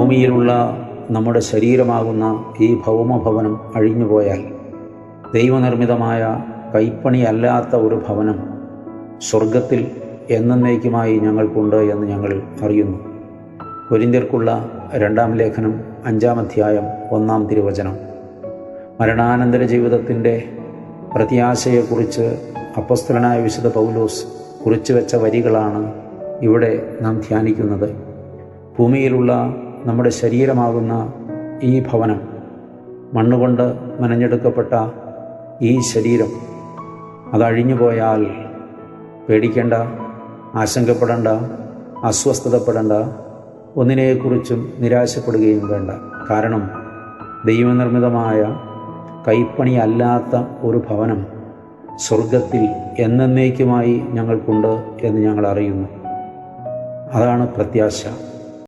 ഭൂമിയിലുള്ള നമ്മുടെ ശരീരമാകുന്ന ഈ ഭൗമഭവനം അഴിഞ്ഞുപോയാൽ ദൈവനിർമ്മിതമായ കൈപ്പണി അല്ലാത്ത ഒരു ഭവനം സ്വർഗത്തിൽ എന്നേക്കുമായി ഞങ്ങൾക്കുണ്ട് എന്ന് ഞങ്ങൾ അറിയുന്നു. കൊരിന്ത്യർക്കുള്ള രണ്ടാം ലേഖനം അഞ്ചാം അധ്യായം ഒന്നാം തിരുവചനം. മരണാനന്തര ജീവിതത്തിന്റെ പ്രത്യാശയെക്കുറിച്ച് അപ്പസ്തലനായ വിശുദ്ധ പൗലോസ് കുറിച്ചു വെച്ച വരികളാണ് ഇവിടെ നാം ധ്യാനിക്കുന്നത്. ഭൂമിയിലുള്ള നമ്മുടെ ശരീരമാകുന്ന ഈ ഭവനം മണ്ണുകൊണ്ട് മനഞ്ഞെടുക്കപ്പെട്ട ഈ ശരീരം. അതഴിഞ്ഞു പോയാൽ പേടിക്കേണ്ട ആശങ്കപ്പെടേണ്ട അസ്വസ്ഥതപ്പെടേണ്ട ഒന്നിനെക്കുറിച്ചും നിരാശപ്പെടുകയും വേണ്ട. കാരണം ദൈവനിർമ്മിതമായ കൈപ്പണിയല്ലാത്ത ഒരു ഭവനം സ്വർഗത്തിൽ എന്നേക്കുമായി ഞങ്ങൾക്കുണ്ട് എന്ന് ഞങ്ങൾ അറിയുന്നു. അതാണ് പ്രത്യാശ.